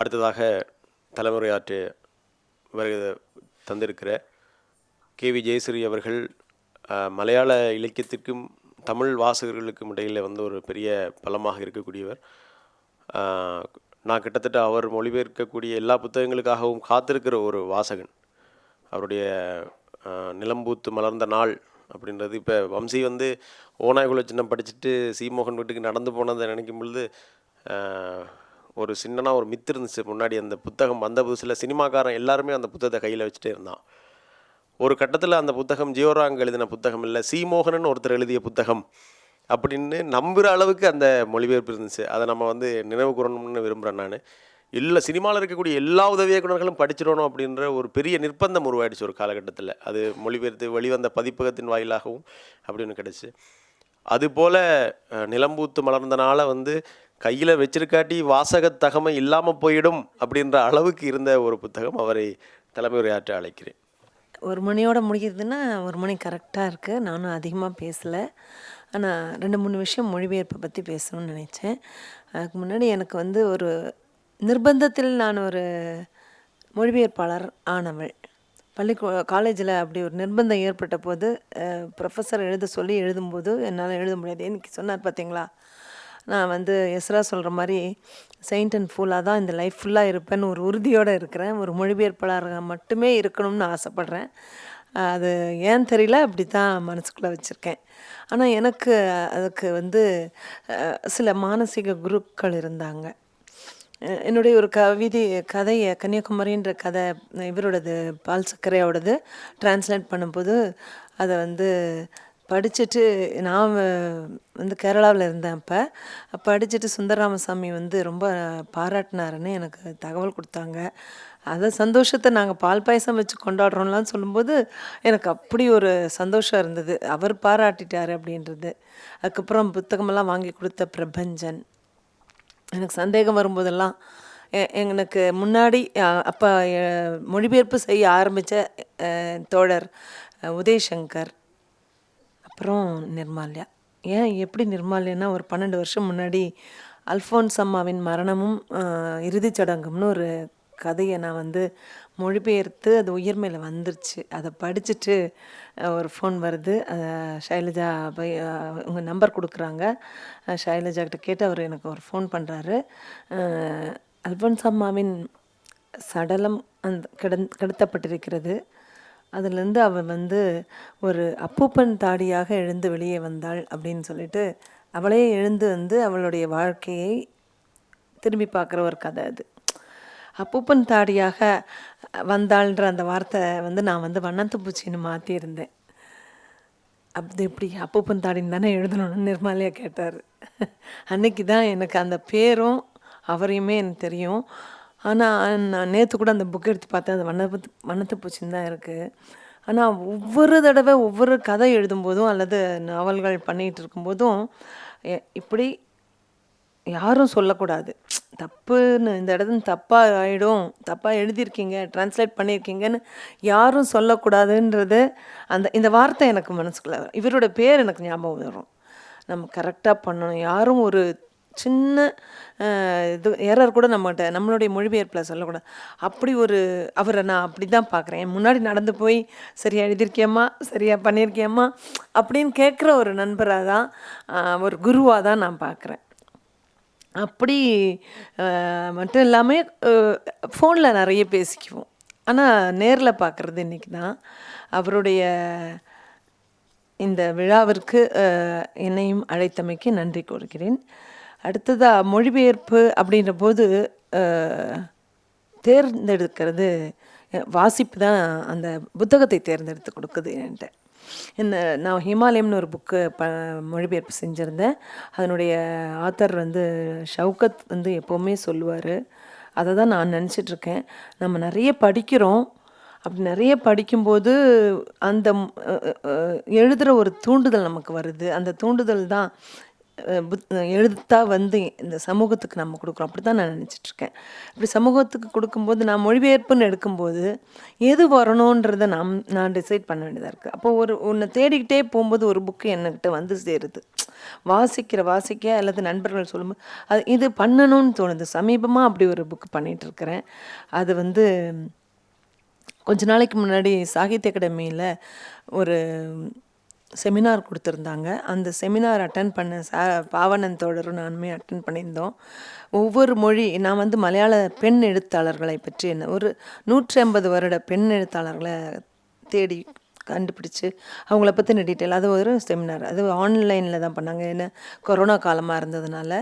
அடுத்ததாக தலைமுறையாற்று வருக தந்திருக்கிற கே வி ஜெயஸ்ரீ அவர்கள் மலையாள இலக்கியத்திற்கும் தமிழ் வாசகர்களுக்கும் இடையில் வந்து ஒரு பெரிய பலமாக இருக்கக்கூடியவர். நான் கிட்டத்தட்ட அவர் மொழிபெயர்க்கக்கூடிய எல்லா புத்தகங்களுக்காகவும் காத்திருக்கிற ஒரு வாசகன். அவருடைய நிலம்பூத்து மலர்ந்த நாள் அப்படின்றது இப்போ வம்சி வந்து ஓநாய்குல சின்னம் படிச்சுட்டு சீமோகன் வீட்டுக்கு நடந்து போனதை நினைக்கும் பொழுது ஒரு சின்னனாக ஒரு மித்து இருந்துச்சு. முன்னாடி அந்த புத்தகம் வந்த புதுசில் சினிமாக்காரன் எல்லாருமே அந்த புத்தகத்தை கையில் வச்சுட்டே இருந்தான். ஒரு கட்டத்தில் அந்த புத்தகம் ஜியோராங் எழுதின புத்தகம் இல்லை சீமோகனன் ஒருத்தர் எழுதிய புத்தகம் அப்படின்னு நம்புகிற அளவுக்கு அந்த மொழிபெயர்ப்பு இருந்துச்சு. அதை நம்ம வந்து நினைவு கூறணும்னு விரும்புகிறேன் நான். இல்லை சினிமாவில் இருக்கக்கூடிய எல்லா உதவி இயக்குனர்களும் படிச்சிடணும் அப்படின்ற ஒரு பெரிய நிர்பந்தம் உருவாயிடுச்சு ஒரு காலகட்டத்தில். அது மொழிபெயர்த்து வெளிவந்த பதிப்பகத்தின் வாயிலாகவும் அப்படின்னு கிடச்சி. அதுபோல் நிலம்பூத்து மலர்ந்தனால வந்து கையில் வச்சிருக்காட்டி வாசக தகமை இல்லாமல் போயிடும் அப்படின்ற அளவுக்கு இருந்த ஒரு புத்தகம் அவரை தலைமையுரையாற்ற அழைக்கிறேன். ஒரு மணியோட முடிக்கிறதுன்னா ஒரு மணி கரெக்டாக இருக்குது நானும் அதிகமாக பேசலை. ஆனால் ரெண்டு மூணு விஷயம் மொழிபெயர்ப்பை பற்றி பேசணும்னு நினச்சேன். அதுக்கு முன்னாடி எனக்கு வந்து ஒரு நிர்பந்தத்தில் நான் ஒரு மொழிபெயர்ப்பாளர் ஆனவள். பள்ளி காலேஜில் அப்படி ஒரு நிர்பந்தம் ஏற்பட்ட போது ப்ரொஃபஸர் எழுத சொல்லி எழுதும்போது என்னால் எழுத முடியாது. இன்னைக்கு சொன்னார் பார்த்தீங்களா நான் வந்து எஸ்ரா சொல்கிற மாதிரி செயின்ட் அண்ட் ஃபுல்லாக தான் இந்த லைஃப் ஃபுல்லாக இருப்பேன்னு ஒரு உறுதியோடு இருக்கிறேன். ஒரு மொழிபெயர்ப்பாளராக மட்டுமே இருக்கணும்னு ஆசைப்பட்றேன். அது ஏன் தெரியல? அப்படி தான் மனசுக்குள்ளே வச்சுருக்கேன். ஆனால் எனக்கு அதுக்கு வந்து சில மானசீக குருக்கள் இருந்தாங்க. என்னுடைய ஒரு கவிதை கதையை கன்னியாகுமரின்ற கதை இவரோடது பால் சக்கரையோடது டிரான்ஸ்லேட் பண்ணும்போது அதை வந்து படிச்சுட்டு நான் வந்து கேரளாவில் இருந்தேன் அப்போ. படிச்சுட்டு சுந்தரராமசாமி வந்து ரொம்ப பாராட்டினாருன்னு எனக்கு தகவல் கொடுத்தாங்க. அதை சந்தோஷத்தை நாங்கள் பால் பாயசம் வச்சு கொண்டாடுறோம்லாம் சொல்லும்போது எனக்கு அப்படி ஒரு சந்தோஷம் இருந்தது. அவர் பாராட்டிட்டார் அப்படின்றது. அதுக்கப்புறம் புத்தகமெல்லாம் வாங்கி கொடுத்த பிரபஞ்சன். எனக்கு சந்தேகம் வரும்போதெல்லாம் எ- எனக்கு முன்னாடி அப்போ மொழிபெயர்ப்பு செய்ய ஆரம்பித்த தோழர் உதயசங்கர். அப்புறம் நிர்மால்யா. ஏன் எப்படி நிர்மால்யன்னா ஒரு பன்னெண்டு வருஷம் முன்னாடி அல்ஃபோன்ஸ் அம்மாவின் மரணமும் இறுதிச் சடங்கும்னு ஒரு கதையை நான் வந்து மொழிபெயர்த்து அது உயிர்மையில் வந்துருச்சு. அதை படிச்சுட்டு ஒரு ஃபோன் வருது. அஹ், ஷைலஜா பை உங்கள் நம்பர் கொடுக்குறாங்க. அஹ், ஷைலஜா கிட்ட கேட்டு அவர் எனக்கு ஒரு ஃபோன் பண்ணுறாரு அல்ஃபோன்ஸ் அம்மாவின் சடலம் அந்த கிடந் கிடத்தப்பட்டிருக்கிறது. அதுலேருந்து அவள் வந்து ஒரு அப்பூப்பன் தாடியாக எழுந்து வெளியே வந்தாள் அப்படின்னு சொல்லிட்டு அவளே எழுந்து வந்து அவளுடைய வாழ்க்கையை திரும்பி பார்க்குற ஒரு கதை அது. அப்பூப்பன் தாடியாக வந்தாள்ன்ற அந்த வார்த்தை வந்து நான் வந்து வண்ணத்து பூச்சின்னு மாற்றியிருந்தேன் அப்படி எப்படி அப்பூப்பன் தாடின்னு தானே எழுதணும்னு நிர்மாலியா கேட்டார். அன்னைக்கு தான் எனக்கு அந்த பேரும் அவரையுமே எனக்கு தெரியும். ஆனால் நான் நேற்று கூட அந்த புக் எடுத்து பார்த்தேன். அது வண்ணத்து வண்ணத்து பூச்சின்னு தான் இருக்குது ஆனால் ஒவ்வொரு தடவை ஒவ்வொரு கதை எழுதும்போதும் அல்லது நாவல்கள் பண்ணிகிட்டு இருக்கும்போதும் எ- இப்படி யாரும் சொல்லக்கூடாது. தப்புன்னு இந்த இடத்துல தப்பாக ஆகிடும் தப்பாக எழுதியிருக்கீங்க ட்ரான்ஸ்லேட் பண்ணியிருக்கீங்கன்னு யாரும் சொல்லக்கூடாதுன்றது அந்த இந்த வார்த்தை எனக்கு மனசுக்குள்ள வரும். இவரோட பேர் எனக்கு ஞாபகம் வரும். நம்ம கரெக்டாக பண்ணணும். யாரும் ஒரு சின்ன இது எரர் கூட நம்மகிட்ட நம்மளுடைய மொழிபெயர்ப்பில் சொல்லக்கூடாது. அப்படி ஒரு அவரை நான் அப்படி தான் பார்க்குறேன் முன்னாடி நடந்து போய் சரியாக எழுதியிருக்கியம்மா சரியாக பண்ணியிருக்கியம்மா அப்படின்னு கேட்குற ஒரு நண்பராக தான் ஒரு குருவாக தான் நான் பார்க்குறேன். அப்படி மட்டும் இல்லாமல் ஃபோனில் நிறைய பேசிக்குவோம். ஆனால் நேரில் பார்க்குறது இன்றைக்கி தான். அவருடைய இந்த விழாவிற்கு என்னையும் அழைத்தமைக்கு நன்றி கூறுகிறேன். அடுத்ததாக மொழிபெயர்ப்பு அப்படின்ற போது தேர்ந்தெடுக்கிறது வாசிப்பு தான் அந்த புத்தகத்தை தேர்ந்தெடுத்து கொடுக்குது என்கிட்ட. இந்த நான் ஹிமாலயம்னு ஒரு புக்கு ப மொழிபெயர்ப்பு செஞ்சுருந்தேன். அதனுடைய ஆத்தர் வந்து ஷவுகத் வந்து எப்போவுமே சொல்லுவார். அதை தான் நான் நினச்சிட்ருக்கேன். நம்ம நிறைய படிக்கிறோம். அப்படி நிறைய படிக்கும்போது அந்த எழுதுகிற ஒரு தூண்டுதல் நமக்கு வருது. அந்த தூண்டுதல் தான் அஹ், எழுத்தா வந்து இந்த சமூகத்துக்கு நம்ம கொடுக்குறோம். அப்படி தான் நான் நினச்சிட்ருக்கேன். இப்படி சமூகத்துக்கு கொடுக்கும்போது நான் மொழிபெயர்ப்புன்னு எடுக்கும்போது எது வரணுன்றதை நாம் நான் டிசைட் பண்ண வேண்டியதாக இருக்குது அப்போ ஒரு ஒன்று தேடிக்கிட்டே போகும்போது ஒரு புக்கு என்கிட்ட வந்து சேருது. வாசிக்கிற வாசிக்க அல்லது நண்பர்கள் சொல்லும்போது அது இது பண்ணணும்னு தோணுது. சமீபமாக அப்படி ஒரு புக்கு பண்ணிகிட்டு இருக்கிறேன் அது வந்து கொஞ்ச நாளைக்கு முன்னாடி சாகித்ய அகாடமியில் ஒரு செமினார் கொடுத்துருந்தாங்க. அந்த செமினார் அட்டன் பண்ண சா பாவனன் தோழரும் நானுமே அட்டன் பண்ணியிருந்தோம். ஒவ்வொரு மொழி நான் வந்து மலையாள பெண் எழுத்தாளர்களை பற்றி என்ன ஒரு நூற்றி ஐம்பது வருட பெண் எழுத்தாளர்களை தேடி கண்டுபிடிச்சி அவங்கள பற்றின டீட்டெயில் அது ஒரு செமினார் அது ஆன்லைனில் தான் பண்ணாங்க. ஏன்னா கொரோனா காலமாக இருந்ததுனால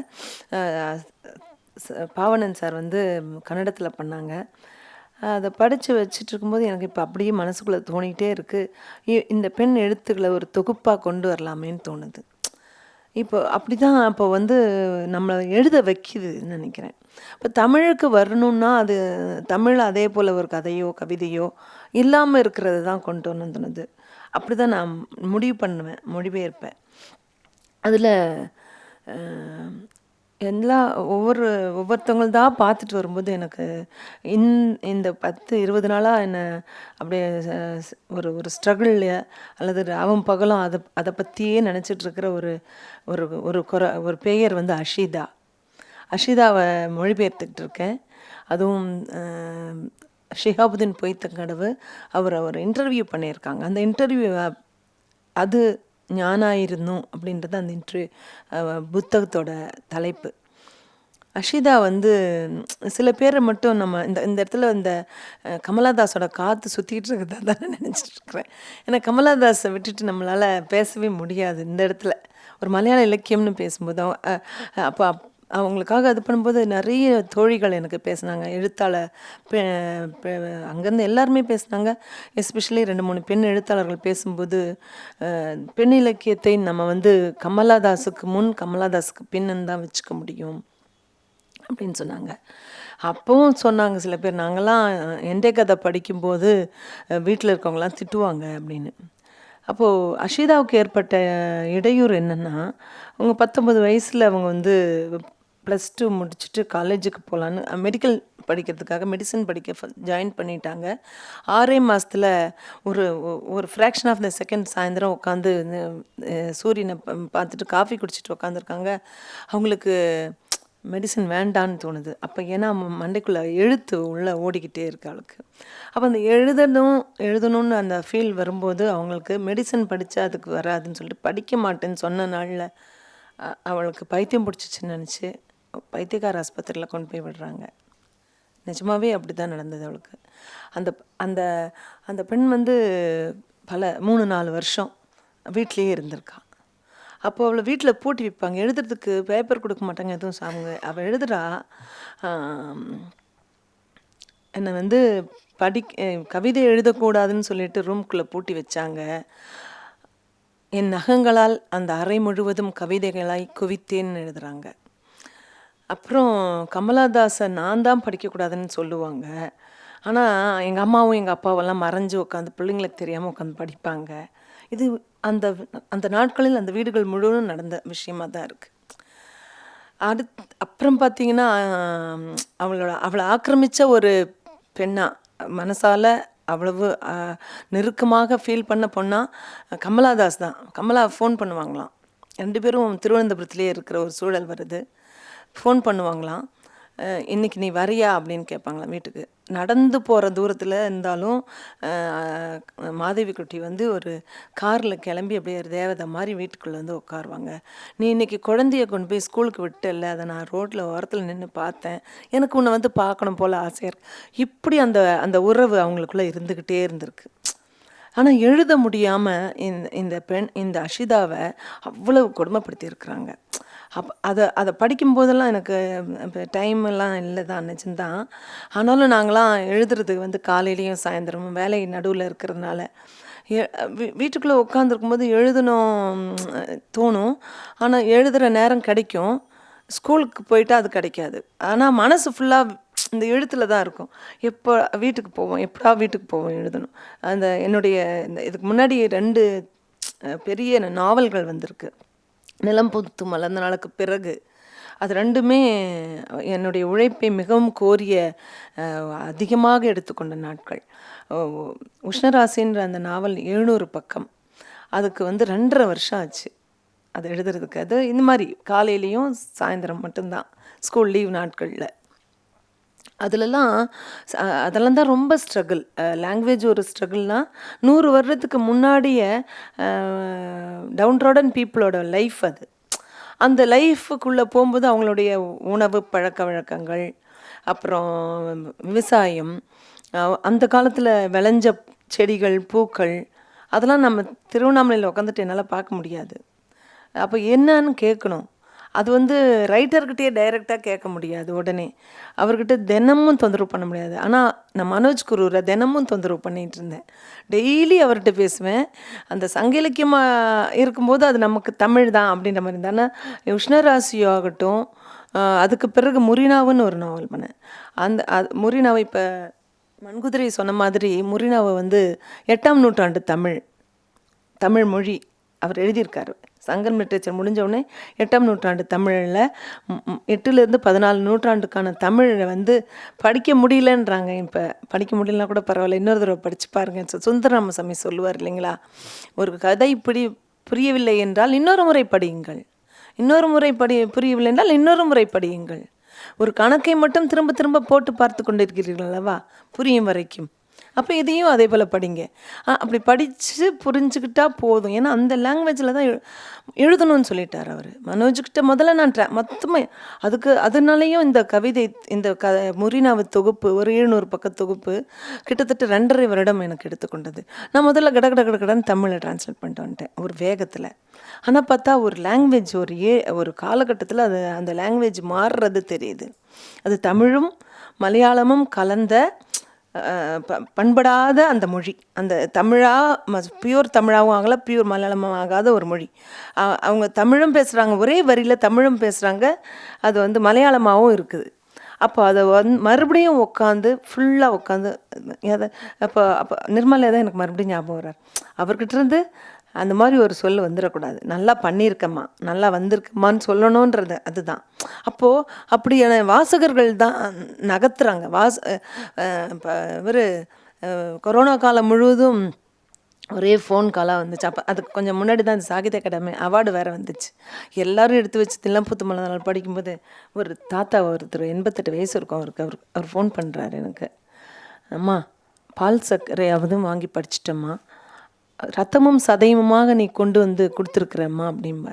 பாவனன் சார் வந்து கன்னடத்தில் பண்ணாங்க. அதை படித்து வச்சுட்டு இருக்கும்போது எனக்கு இப்போ அப்படியே மனசுக்குள்ளே தோணிக்கிட்டே இருக்குது இந்த பெண் எழுத்துக்களை ஒரு தொகுப்பாக கொண்டு வரலாமேன்னு தோணுது. இப்போ அப்படி தான் இப்போ வந்து நம்மளை எழுத வைக்கிதுன்னு நினைக்கிறேன். இப்போ தமிழுக்கு வரணும்னா அது தமிழ் அதே போல் ஒரு கதையோ கவிதையோ இல்லாமல் இருக்கிறது தான் கொண்டு வரணும்னு தோணுது. அப்படி தான் நான் முடிவு பண்ணுவேன் மொழிபெயர்ப்பேன் அதில் எல்லா ஒவ்வொரு ஒவ்வொருத்தவங்கள்தான் பார்த்துட்டு வரும்போது எனக்கு இன் இந்த பத்து இருபது நாளாக என்னை அப்படியே ச- ஒரு ஒரு ஸ்ட்ரகிள் அல்லது ராவும் பகலும் அதை அதை பற்றியே நினச்சிட்டு இருக்கிற ஒரு ஒரு ஒரு குறை ஒரு பெயர் வந்து அஷிதா. அஷிதாவை மொழிபெயர்த்துக்கிட்டு இருக்கேன். அதுவும் ஷிஹாபுதீன் பொய்த்த கடவு அவர் அவர் இன்டர்வியூ பண்ணியிருக்காங்க. அந்த இன்டர்வியூ அது ஞானாயிருந்தோம் அப்படின்றது அந்த இன்ட்ரு புத்தகத்தோட தலைப்பு. அஷிதா வந்து சில பேரை மட்டும் நம்ம இந்த இந்த இடத்துல இந்த கமலாதாஸோட காற்று சுற்றிக்கிட்டு இருக்கிறதா தான் நினச்சிட்ருக்குறேன் ஏன்னா கமலாதாஸை விட்டுட்டு நம்மளால் பேசவே முடியாது இந்த இடத்துல. ஒரு மலையாள இலக்கியம்னு பேசும்போது அப்போ அவங்களுக்காக இது பண்ணும்போது நிறைய தோழிகள் எனக்கு பேசினாங்க. எழுத்தாளர் அங்கேருந்து எல்லாருமே பேசினாங்க. எஸ்பெஷலி ரெண்டு மூணு பெண் எழுத்தாளர்கள் பேசும்போது பெண் இலக்கியத்தை நம்ம வந்து கமலாதாஸுக்கு முன் கமலாதாஸுக்கு பின்னு தான் வச்சுக்க முடியும் அப்படின்னு சொன்னாங்க. அப்பவும் சொன்னாங்க சில பேர் நாங்கள்லாம் எண்டே கதை படிக்கும்போது வீட்டில் இருக்கவங்களாம் திட்டுவாங்க அப்படின்னு. அப்போது அஷிதாவுக்கு ஏற்பட்ட இடையூறு என்னென்னா அவங்க பத்தொம்பது வயசில் அவங்க வந்து ப்ளஸ் டூ முடிச்சுட்டு காலேஜுக்கு போகலான்னு மெடிக்கல் படிக்கிறதுக்காக மெடிசன் படிக்க ஜாயின் பண்ணிட்டாங்க. ஆறே மாதத்தில் ஒரு ஒரு ஃப்ராக்ஷன் ஆஃப் த செகண்ட் சாயந்தரம் உட்காந்து சூரியனை ப- பார்த்துட்டு காஃபி குடிச்சிட்டு உட்காந்துருக்காங்க. அவங்களுக்கு மெடிசன் வேண்டான்னு தோணுது. அப்போ ஏன்னா மண்டைக்குள்ளே எழுத்து உள்ளே ஓடிக்கிட்டே இருக்கு அவளுக்கு. அப்போ அந்த எழுதணும் எழுதணும்னு அந்த ஃபீல் வரும்போது அவங்களுக்கு மெடிசன் படித்தா அதுக்கு வராதுன்னு சொல்லிட்டு படிக்க மாட்டேன்னு சொன்ன நாளில் அவளுக்கு பைத்தியம் பிடிச்சிச்சின்னு நினச்சி பைத்தியக்கார ஆஸ்பத்திரியில் கொண்டு போய் விடுறாங்க. நிஜமாவே அப்படி தான் நடந்தது அவளுக்கு. அந்த அந்த அந்த பெண் வந்து பல மூணு நாலு வருஷம் வீட்லேயே இருந்திருக்கா. அப்போ அவளை வீட்டில் பூட்டி வைப்பாங்க. எழுதுறதுக்கு பேப்பர் கொடுக்க மாட்டாங்க எதுவும் அவங்க அவள் எழுதுறா என்னை வந்து படி கவிதை எழுதக்கூடாதுன்னு சொல்லிட்டு ரூம்குள்ளே பூட்டி வச்சாங்க. என் நகங்களால் அந்த அறை முழுவதும் கவிதைகளாய் குவித்தேன்னு எழுதுறாங்க. அப்புறம் கமலாதாசை நான் தான் படிக்கக்கூடாதுன்னு சொல்லுவாங்க. ஆனால் எங்கள் அம்மாவும் எங்கள் அப்பாவெல்லாம் மறைஞ்சு உட்காந்து பிள்ளைங்களுக்கு தெரியாமல் உட்காந்து படிப்பாங்க. இது அந்த அந்த நாட்களில் அந்த வீடுகள் முழுவதும் நடந்த விஷயமாக தான் இருக்குது அடுத் அப்புறம் பார்த்தீங்கன்னா அவளோட அவளை ஆக்கிரமித்த ஒரு பெண்ணா மனசால் அவ்வளவு நெருக்கமாக ஃபீல் பண்ண பொண்ணா கமலாதாஸ் தான். கமலா ஃபோன் பண்ணுவாங்களாம். ரெண்டு பேரும் திருவனந்தபுரத்துலேயே இருக்கிற ஒரு சூழல் வருது. ஃபோன் பண்ணுவாங்களாம் இன்றைக்கி இன்னைக்கு நீ வரியா? அப்படின்னு கேட்பாங்களாம் வீட்டுக்கு. நடந்து போகிற தூரத்தில் இருந்தாலும் மாதவி குட்டி வந்து ஒரு காரில் கிளம்பி அப்படியே ஒரு தேவதை மாதிரி வீட்டுக்குள்ளே வந்து உட்காருவாங்க. நீ இன்றைக்கி குழந்தைய கொண்டு போய் ஸ்கூலுக்கு விட்டல அதை நான் ரோட்டில் ஓரத்தில் நின்று பார்த்தேன். எனக்கு உன்னை வந்து பார்க்கணும் போல் ஆசையாக இருக்கு. இப்படி அந்த அந்த உறவு அவங்களுக்குள்ளே இருந்துக்கிட்டே இருந்திருக்கு. ஆனால் எழுத முடியாமல் இந்த இந்த பெண் இந்த அஷிதாவை அவ்வளவு கொடுமைப்படுத்தியிருக்கிறாங்க. அப் அதை அதை படிக்கும்போதெல்லாம் எனக்கு இப்போ டைம் எல்லாம் இல்லை தான் நினச்சிருந்தான் ஆனாலும் நாங்களாம் எழுதுறதுக்கு வந்து காலையிலையும் சாயந்தரமும் வேலை நடுவில் இருக்கிறதுனால எ- வீ- வீட்டுக்குள்ளே உட்காந்துருக்கும்போது எழுதணும் தோணும். ஆனால் எழுதுகிற நேரம் கிடைக்கும். ஸ்கூலுக்கு போயிட்டு அது கிடைக்காது. ஆனால் மனசு ஃபுல்லாக இந்த எழுத்தில் தான் இருக்கும். எப்போ வீட்டுக்கு போவோம் எப்படா வீட்டுக்கு போவோம் எழுதணும். அந்த என்னுடைய இந்த இதுக்கு முன்னாடி ரெண்டு பெரிய நாவல்கள் வந்திருக்கு. நிலம் புத்து மலர்ந்த நாளுக்கு பிறகு அது ரெண்டுமே என்னுடைய உழைப்பை மிகவும் கோரிய அதிகமாக எடுத்துக்கொண்ட நாட்கள். உஷ்ணராசின்ற அந்த நாவல் எழுநூறு பக்கம். அதுக்கு வந்து ரெண்டரை வருஷம் ஆச்சு அது எழுதுறதுக்கு. அது இந்த மாதிரி காலையிலையும் சாயந்தரம் மட்டும்தான். ஸ்கூல் லீவ் நாட்களில். அதுலலாம் அதெல்லாம் தான் ரொம்ப ஸ்ட்ரகிள் லாங்குவேஜ் ஒரு ஸ்ட்ரகிள்னா நூறு வருடத்துக்கு முன்னாடிய டவுன்ரோடன் பீப்புளோட லைஃப் அது. அந்த லைஃபுக்குள்ளே போகும்போது அவங்களுடைய உணவு பழக்க வழக்கங்கள் அப்புறம் விவசாயம் அந்த காலத்தில் விளைஞ்ச செடிகள் பூக்கள் அதெல்லாம் நம்ம திருவண்ணாமலையில் உட்காந்துட்டு என்னால் பார்க்க முடியாது. அப்போ என்னன்னு கேட்கணும் அது வந்து ரைட்டர்கிட்டயே டைரெக்டாக கேட்க முடியாது உடனே. அவர்கிட்ட தினமும் தொந்தரவு பண்ண முடியாது. ஆனால் நான் மனோஜ் குரூரை தினமும் தொந்தரவு பண்ணிகிட்டு இருந்தேன். டெய்லி அவர்கிட்ட பேசுவேன். அந்த சங்க இலக்கியமாக இருக்கும்போது அது நமக்கு தமிழ் தான் அப்படின்ற மாதிரி இருந்தால் ஆனால் உஷ்ணராசியோ ஆகட்டும் அதுக்கு பிறகு முரினாவுன்னு ஒரு நாவல் பண்ணேன். அந்த அது முரினாவை இப்போ மண்குதிரை சொன்ன மாதிரி முரினாவை வந்து எட்டாம் நூற்றாண்டு தமிழ் தமிழ் மொழி அவர் எழுதியிருக்காரு. சங்கம் லிட்ரேச்சர் முடிஞ்ச உடனே எட்டாம் நூற்றாண்டு தமிழில் எட்டுலேருந்து பதினாலு நூற்றாண்டுக்கான தமிழை வந்து படிக்க முடியலன்றாங்க. இப்போ படிக்க முடியலனா கூட பரவாயில்ல இன்னொரு தடவை படித்து பாருங்க. சுந்தரராமசாமி சொல்லுவார் இல்லைங்களா? ஒரு கதை இப்படி புரியவில்லை என்றால் இன்னொரு முறை படியுங்கள். இன்னொரு முறை படி புரியவில்லை என்றால் இன்னொரு முறை படியுங்கள். ஒரு கணக்கை மட்டும் திரும்ப திரும்ப போட்டு பார்த்து கொண்டிருக்கிறீர்கள் அல்லவா? புரியும் வரைக்கும். அப்போ இதையும் அதே போல் படிங்க. அப்படி படித்து புரிஞ்சுக்கிட்டா போதும். ஏன்னா அந்த லாங்குவேஜில் தான் எழு- எழுதணும்னு சொல்லிட்டார் அவர். மனோஜ்கிட்ட முதல்ல நான் ட்ரா மொத்தமே அதுக்கு அதனாலேயும் இந்த கவிதை இந்த க முரினாவு தொகுப்பு ஒரு எழுநூறு பக்க தொகுப்பு கிட்டத்தட்ட ரெண்டரை வருடம் எனக்கு எடுத்துக்கொண்டது. நான் முதல்ல கட கட கட தமிழை தமிழில் ட்ரான்ஸ்லேட் பண்ணிட்டு வந்துட்டேன் ஒரு வேகத்தில். ஆனால் பார்த்தா ஒரு லாங்குவேஜ் ஒரு ஏ ஒரு காலகட்டத்தில் அது அந்த லாங்குவேஜ் மாறுறது தெரியுது. அது தமிழும் மலையாளமும் கலந்த பண்படாத அந்த மொழி. அந்த தமிழா பியூர் தமிழாகவும் ஆகல பியூர் மலையாளமும் ஆகாத ஒரு மொழி. அவங்க தமிழும் பேசுகிறாங்க ஒரே வரியில் தமிழும் பேசுகிறாங்க அது வந்து மலையாளமாகவும் இருக்குது. அப்போ அதை வந் மறுபடியும் உட்காந்து ஃபுல்லாக உட்காந்து அதை அப்போ அப்போ நிர்மலை தான் எனக்கு மறுபடியும் ஞாபகம் வர்றார். அவர்கிட்ட இருந்து அந்த மாதிரி ஒரு சொல் வந்துடக்கூடாது நல்லா பண்ணியிருக்கம்மா நல்லா வந்திருக்கம்மான்னு சொல்லணுன்றது அதுதான். அப்போது அப்படியான வாசகர்கள் தான் நகர்த்துறாங்க. வாச இப்போ இவர் கொரோனா காலம் முழுவதும் ஒரே ஃபோன் காலாக வந்துச்சு. அப்போ அதுக்கு கொஞ்சம் முன்னாடி தான் இந்த சாகித்ய அகாடமி அவார்டு வேறு வந்துச்சு. எல்லோரும் எடுத்து வச்சு தில்லம்புத்து மலை நாள் படிக்கும்போது ஒரு தாத்தா ஒருத்தர் எண்பத்தெட்டு வயசு இருக்கும் அவருக்கு. அவர் அவர் ஃபோன் பண்ணுறாரு எனக்கு. அம்மா பால் சர்க்கரையாவதும் வாங்கி படிச்சிட்டம்மா. ரத்தமும் சதையுமாக நீ கொண்டு வந்து கொடுத்துருக்குறம்மா அப்படிம்ப.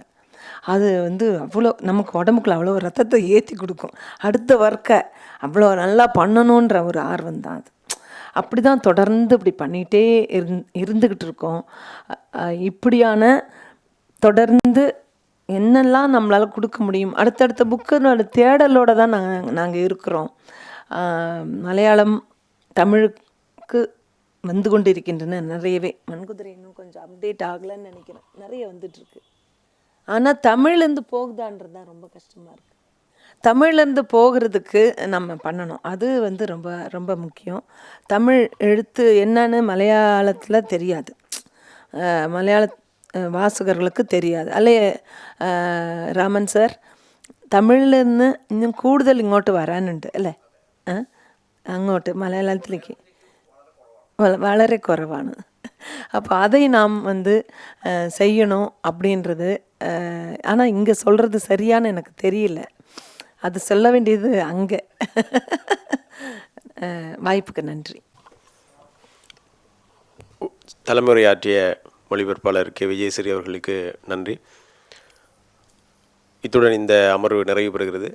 அது வந்து அவ்வளோ நமக்கு உடம்புக்குள்ள அவ்வளோ ரத்தத்தை ஏற்றி கொடுக்கும். அடுத்த ஒர்க்கை அவ்வளோ நல்லா பண்ணணுன்ற ஒரு ஆர்வம் தான் அது. அப்படி தான் தொடர்ந்து இப்படி பண்ணிகிட்டே இருந் இருந்துக்கிட்டு இருக்கோம். இப்படியான தொடர்ந்து என்னெல்லாம் நம்மளால் கொடுக்க முடியும்? அடுத்தடுத்த புக்கனோட தேடலோடு தான் நாங்கள் நாங்கள் இருக்கிறோம். மலையாளம் தமிழுக்கு வந்து கொண்டு இருக்கின்றன நிறையவே மண்குதிரை இன்னும் கொஞ்சம் அப்டேட் ஆகலைன்னு நினைக்கிறேன் நிறைய வந்துட்டுருக்கு ஆனால் தமிழ்லேருந்து போகுதான்றது தான் ரொம்ப கஷ்டமாக இருக்குது தமிழ்லேருந்து போகிறதுக்கு நம்ம பண்ணணும் அது வந்து ரொம்ப ரொம்ப முக்கியம் தமிழ் எழுத்து என்னன்னு மலையாளத்தில் தெரியாது அஹ் மலையாள அஹ் வாசகர்களுக்கு தெரியாது அல்ல ராமன் சார் തമിഴിൽ இன்னும் കൂടുതൽ ഇങ്ങോട്ട് വരാനുണ്ട് അല്ലേ ആ? അങ്ങോട്ട് മലയാളത്തിലേക്ക് வ- വളരെ കുറവാണ് அப்போ அதை நாம் வந்து அஹ், செய்யணும் அப்படின்றது ஆனால் இங்கே சொல்கிறது சரியான்னு எனக்கு தெரியல அது சொல்ல வேண்டியது அங்கே வாய்ப்புக்கு நன்றி தலைமுறையாற்றிய மொழிபெயர்ப்பாளர் கே விஜயஸ்ரீ அவர்களுக்கு நன்றி இத்துடன் இந்த அமர்வு நிறைவு பெறுகிறது